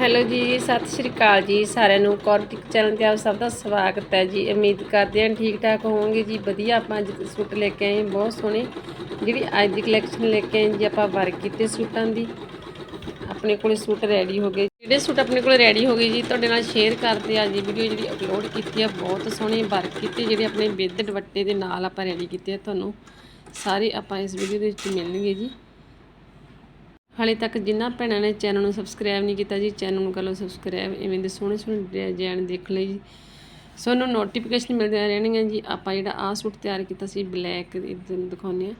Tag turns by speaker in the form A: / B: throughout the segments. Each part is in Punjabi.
A: ਹੈਲੋ ਜੀ, ਸਤਿ ਸ਼੍ਰੀ ਅਕਾਲ ਜੀ ਸਾਰਿਆਂ ਨੂੰ। ਕੌਰਟਿਕ ਚੈਨਲ ਤੇ ਆਪ ਸਭ ਦਾ ਸਵਾਗਤ ਹੈ ਜੀ। ਉਮੀਦ ਕਰਦੇ ਹਾਂ ਠੀਕ ਠਾਕ ਹੋਵੋਗੇ ਜੀ, ਵਧੀਆ। ਆਪਾਂ ਅੱਜ ਸੂਟ ਲੈ ਕੇ ਆਏ ਬਹੁਤ ਸੋਹਣੇ। ਜਿਹੜੀ ਅੱਜ ਦੀ ਕਲੈਕਸ਼ਨ ਲੈ ਕੇ ਆਏ ਜੀ, ਆਪਾਂ ਵਰਕ ਕੀਤੇ ਸੂਟਾਂ ਦੀ। ਆਪਣੇ ਕੋਲੇ ਸੂਟ ਰੈਡੀ ਹੋ ਗਏ। ਜਿਹੜੇ ਸੂਟ ਆਪਣੇ ਕੋਲ ਰੈਡੀ ਹੋ ਗਏ ਜੀ, ਤੁਹਾਡੇ ਨਾਲ ਸ਼ੇਅਰ ਕਰਦੇ ਆ ਜੀ ਵੀਡੀਓ ਜਿਹੜੀ ਅਪਲੋਡ ਕੀਤੀ ਆ, ਬਹੁਤ ਸੋਹਣੇ ਵਰਕ ਕੀਤੇ। ਜਿਹੜੇ ਆਪਣੇ ਬਿੱਦ ਦੁਪੱਟੇ ਦੇ ਨਾਲ ਆਪਾਂ ਰੈਡੀ ਕੀਤੇ ਆ ਤੁਹਾਨੂੰ। ਸਾਰੇ ਆਪਾਂ ਇਸ ਵੀਡੀਓ ਦੇ ਵਿੱਚ ਮਿਲਣਗੇ ਜੀ। ਹਾਲੇ ਤੱਕ ਜਿਨ੍ਹਾਂ ਭੈਣਾਂ ਨੇ ਚੈਨਲ ਨੂੰ ਸਬਸਕ੍ਰਾਈਬ ਨਹੀਂ ਕੀਤਾ ਜੀ, ਚੈਨਲ ਨੂੰ ਕਰ ਲਓ ਸਬਸਕ੍ਰਾਈਬ ਇਵੇਂ ਦੇ ਸੋਹਣੇ ਸੋਹਣੇ ਡਿਜ਼ਾਈਨ ਦੇਖ ਲਈ ਜੀ। ਸਾਨੂੰ ਨੋਟੀਫਿਕੇਸ਼ਨ ਮਿਲਦੀਆਂ ਰਹਿਣਗੀਆਂ ਜੀ। ਆਪਾਂ ਜਿਹੜਾ ਆਹ ਸੂਟ ਤਿਆਰ ਕੀਤਾ ਸੀ ਬਲੈਕ ਦਿਖਾਉਂਦੇ ਆ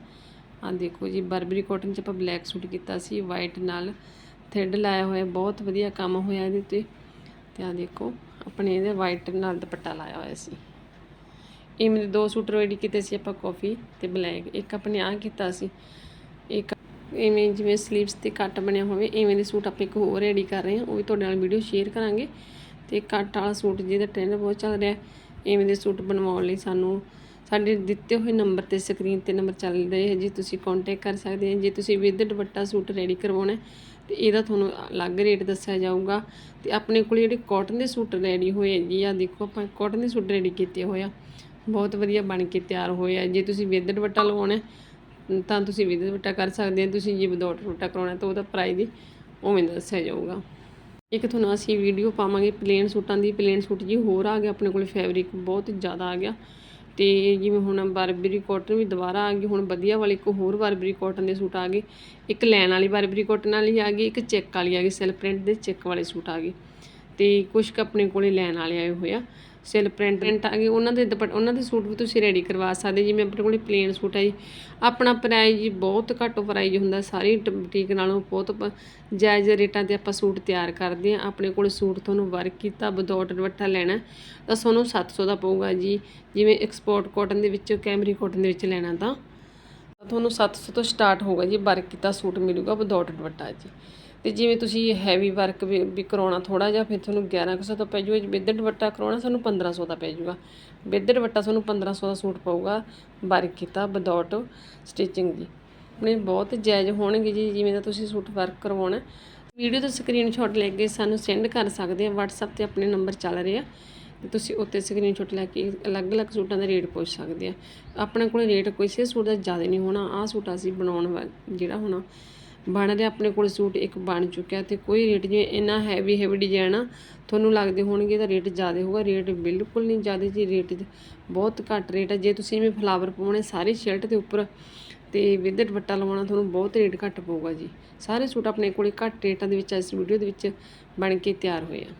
A: ਆਹ ਦੇਖੋ ਜੀ ਬਰਬਰੀ ਕਾਟਨ 'ਚ ਆਪਾਂ ਬਲੈਕ ਸੂਟ ਕੀਤਾ ਸੀ ਵਾਈਟ ਨਾਲ ਥ੍ਰੈਡ ਲਾਇਆ ਹੋਇਆ, ਬਹੁਤ ਵਧੀਆ ਕੰਮ ਹੋਇਆ ਇਹਦੇ 'ਤੇ। ਤੇ ਆਹ ਦੇਖੋ, ਆਪਣੇ ਇਹਦੇ ਵਾਈਟ ਨਾਲ ਦੁਪੱਟਾ ਲਾਇਆ ਹੋਇਆ ਸੀ। ਇਵੇਂ ਦੇ ਦੋ ਸੂਟ ਰੈਡੀ ਕੀਤੇ ਸੀ ਆਪਾਂ ਕਾਫੀ ਤੇ ਬਲੈਕ ਇੱਕ ਆਪਣੇ ਆਹ ਕੀਤਾ ਸੀ, ਇੱਕ ਇਵੇਂ ਜਿਵੇਂ ਸਲੀਵਸ ਤੇ ਕੱਟ ਬਣਿਆ ਹੋਵੇ, ਇਵੇਂ ਦੇ ਸੂਟ ਆਪਾਂ ਇੱਕ ਹੋਰ ਰੈਡੀ ਕਰ ਰਹੇ ਹਾਂ, ਉਹ ਵੀ ਤੁਹਾਡੇ ਨਾਲ ਵੀਡੀਓ ਸ਼ੇਅਰ ਕਰਾਂਗੇ। ਤੇ ਕੱਟ ਵਾਲਾ ਸੂਟ ਜਿਹਦਾ ਟ੍ਰੈਂਡ ਬਹੁਤ ਚੱਲ ਰਿਹਾ, ਇਵੇਂ ਦੇ ਸੂਟ ਬਣਵਾਉਣ ਲਈ ਸਾਨੂੰ ਸਾਡੇ ਦਿੱਤੇ ਹੋਏ ਨੰਬਰ ਤੇ ਸਕਰੀਨ ਤੇ ਨੰਬਰ ਚੱਲ ਰਹੇ ਹੈ ਜੀ, ਤੁਸੀਂ ਕੰਟੈਕਟ ਕਰ ਸਕਦੇ ਹੋ। ਜੇ ਤੁਸੀਂ ਵਿਦ ਦੁਪੱਟਾ ਸੂਟ ਰੈਡੀ ਕਰਵਾਉਣਾ ਹੈ, ਤੇ ਇਹਦਾ ਤੁਹਾਨੂੰ ਅਲੱਗ ਰੇਟ ਦੱਸਿਆ ਜਾਊਗਾ। ਤੇ ਆਪਣੇ ਕੋਲ ਜਿਹੜੇ ਕਾਟਨ ਦੇ ਸੂਟ ਰੈਡੀ ਹੋਏ ਆ ਜੀ ਆ ਦੇਖੋ ਆਪਾਂ ਕਾਟਨ ਦੇ ਸੂਟ ਰੈਡੀ ਕੀਤੇ ਹੋਏ ਆ। ਬਹੁਤ ਵਧੀਆ ਬਣ ਕੇ ਤਿਆਰ ਹੋਏ ਆ। ਜੇ ਤੁਸੀਂ ਵਿਦ ਦੁਪੱਟਾ ਲਵਾਉਣਾ ਤਾਂ ਤੁਸੀਂ ਵਿਦ ਦੁਪੱਟਾ ਕਰ ਸਕਦੇ ਹੋ, ਤੁਸੀਂ ਜੇ ਵਿਦਆਊਟ ਦੁਪੱਟਾ ਕਰਾਉਣਾ ਤਾਂ ਉਹਦਾ ਪ੍ਰਾਈਜ਼ ਵੀ ਉਵੇਂ ਦਾ ਦੱਸਿਆ ਜਾਊਗਾ। ਇੱਕ ਤੁਹਾਨੂੰ ਅਸੀਂ ਵੀਡੀਓ ਪਾਵਾਂਗੇ ਪਲੇਨ ਸੂਟਾਂ ਦੀ ਪਲੇਨ ਸੂਟ ਜੀ ਹੋਰ ਆ ਗਿਆ, ਆਪਣੇ ਕੋਲ ਫੈਬਰਿਕ ਬਹੁਤ ਜ਼ਿਆਦਾ ਆ ਗਿਆ। ਤੇ ਜਿਵੇਂ ਹੁਣ ਬਰਬਰੀ ਕਾਟਨ ਵੀ ਦੁਬਾਰਾ ਆ ਗਈ, ਹੁਣ ਵਧੀਆ ਵਾਲੀ ਇੱਕ ਹੋਰ ਬਰਬਰੀ ਕਾਟਨ ਦੇ ਸੂਟ ਆ ਗਏ। ਇੱਕ ਲੈਣ ਵਾਲੀ ਬਰਬਰੀ ਕਾਟਨ ਵਾਲੀ ਆ ਗਈ, ਇੱਕ ਚੈੱਕ ਵਾਲੀ ਆ ਗਈ ਸੈਲ ਪ੍ਰਿੰਟ ਦੇ ਚੈੱਕ ਵਾਲੇ ਸੂਟ ਆ ਗਏ। ਤੇ ਕੁਝ ਕੁ ਆਪਣੇ ਕੋਲੇ ਲੈਣ ਵਾਲੇ ਆਏ ਹੋਏ ਆ। ਸਿਲ ਪ੍ਰਿੰਟ ਪ੍ਰਿੰਟ ਆ ਗਏ ਉਹਨਾਂ ਦੇ ਦੁਪੱਟੇ, ਉਹਨਾਂ ਦੇ ਸੂਟ ਵੀ ਤੁਸੀਂ ਰੈਡੀ ਕਰਵਾ ਸਕਦੇ ਜਿਵੇਂ ਆਪਣੇ ਕੋਲੇ ਪਲੇਨ ਸੂਟ ਹੈ ਜੀ। ਆਪਣਾ ਪ੍ਰਾਈਜ਼ ਜੀ ਬਹੁਤ ਘੱਟ ਪ੍ਰਾਈਜ਼ ਹੁੰਦਾ। ਸਾਰੀ ਟ- ਬੁਟੀਕ ਨਾਲੋਂ ਬਹੁਤ ਜਾਇਜ਼ ਰੇਟਾਂ ਤੇ ਆਪਾਂ ਸੂਟ ਤਿਆਰ ਕਰਦੇ ਆ ਆਪਣੇ ਕੋਲ ਸੂਟ ਤੁਹਾਨੂੰ ਵਰਕ ਕੀਤਾ ਵਿਦਆਊਟ ਦੁਪੱਟਾ ਲੈਣਾ, ਤਾਂ ਤੁਹਾਨੂੰ 700 ਦਾ ਪਊਗਾ ਜੀ। ਜਿਵੇਂ ਐਕਸਪੋਰਟ ਕਾਟਨ ਦੇ ਵਿੱਚ ਕੈਮਰੀ ਕਾਟਨ ਦੇ ਵਿੱਚ ਲੈਣਾ ਤਾਂ। ਤੁਹਾਨੂੰ 700 ਤੋਂ ਸਟਾਰਟ ਹੋਊਗਾ ਜੀ। ਵਰਕ ਕੀਤਾ, ਸੂਟ ਮਿਲੂਗਾ ਬਦੌਟ ਦੁਪੱਟਾ ਜੀ। ਤੇ ਜਿਵੇਂ ਤੁਸੀਂ ਹੈਵੀ ਵਰਕ ਵੀ ਵੀ ਕਰਾਉਣਾ ਥੋੜਾ ਜਿਹਾ, ਫਿਰ ਤੁਹਾਨੂੰ 1100 ਦਾ ਪੈ ਜਾਊਗਾ ਵਿਦ ਦੁਪੱਟਾ ਕਰਾਉਣਾ, ਸਾਨੂੰ 1500 ਦਾ ਪੈ ਜੂਗਾ। ਵਿਦ ਦੁਪੱਟਾ ਤੁਹਾਨੂੰ 1500 ਦਾ ਸੂਟ ਪਊਗਾ ਵਰਕ ਕੀਤਾ ਵਿਦਆਊਟ ਸਟਿਚਿੰਗ ਜੀ। ਆਪਣੇ ਬਹੁਤ ਜਾਇਜ਼ ਹੋਣਗੇ ਜੀ, ਜਿਵੇਂ ਦਾ ਤੁਸੀਂ ਸੂਟ ਵਰਕ ਕਰਵਾਉਣਾ। ਵੀਡੀਓ ਦਾ ਸਕਰੀਨਸ਼ਾਟ ਲੈ ਕੇ ਸਾਨੂੰ ਸੈਂਡ ਕਰ ਸਕਦੇ ਆ, WhatsApp ਤੇ ਆਪਣੇ ਨੰਬਰ ਚੱਲ ਰਹੇ ਆ। ਤੁਸੀਂ ਉੱਤੇ ਸਕਰੀਨਸ਼ਾਟ ਲੈ ਕੇ ਅਲੱਗ-ਅਲੱਗ ਸੂਟਾਂ ਦਾ ਰੇਟ ਪੁੱਛ ਸਕਦੇ ਆ। ਆਪਣੇ ਕੋਲ ਰੇਟ ਕੋਈ ਸੇ ਸੂਟ ਦਾ ਜ਼ਿਆਦਾ ਨਹੀਂ ਹੋਣਾ, ਆਹ ਸੂਟ ਅਸੀਂ ਬਣਾਉਣ ਵਾ, ਜਿਹੜਾ ਹੋਣਾ। ਬਣ ਰਿਹਾ, ਆਪਣੇ ਕੋਲ ਸੂਟ ਇੱਕ ਬਣ ਚੁੱਕਿਆ ਤੇ ਕੋਈ ਰੇਟ ਜਿਵੇਂ ਇੰਨਾ ਹੈਵੀ ਹੈਵੀ ਡਿਜ਼ਾਈਨ ਆ, ਤੁਹਾਨੂੰ ਲੱਗਦੇ ਹੋਣਗੇ ਤਾਂ ਰੇਟ ਜ਼ਿਆਦਾ ਹੋਊਗਾ, ਰੇਟ ਬਿਲਕੁਲ ਨਹੀਂ ਜ਼ਿਆਦਾ ਜੀ, ਰੇਟ ਬਹੁਤ ਘੱਟ ਰੇਟ ਹੈ ਜੇ ਤੁਸੀਂ ਜਿਵੇਂ ਫਲਾਵਰ ਪਾਉਣੇ ਸਾਰੇ ਸ਼ਰਟ ਦੇ ਉੱਪਰ ਤੇ ਵਿਦ ਦੁਪੱਟਾ ਲਵਾਉਣਾ, ਤੁਹਾਨੂੰ ਬਹੁਤ ਰੇਟ ਘੱਟ ਪਊਗਾ ਜੀ। ਸਾਰੇ ਸੂਟ ਆਪਣੇ ਕੋਲੇ ਘੱਟ ਰੇਟਾਂ ਦੇ ਵਿੱਚ, ਇਸ ਵੀਡੀਓ ਦੇ ਵਿੱਚ ਬਣ ਕੇ ਤਿਆਰ ਹੋਏ ਆ।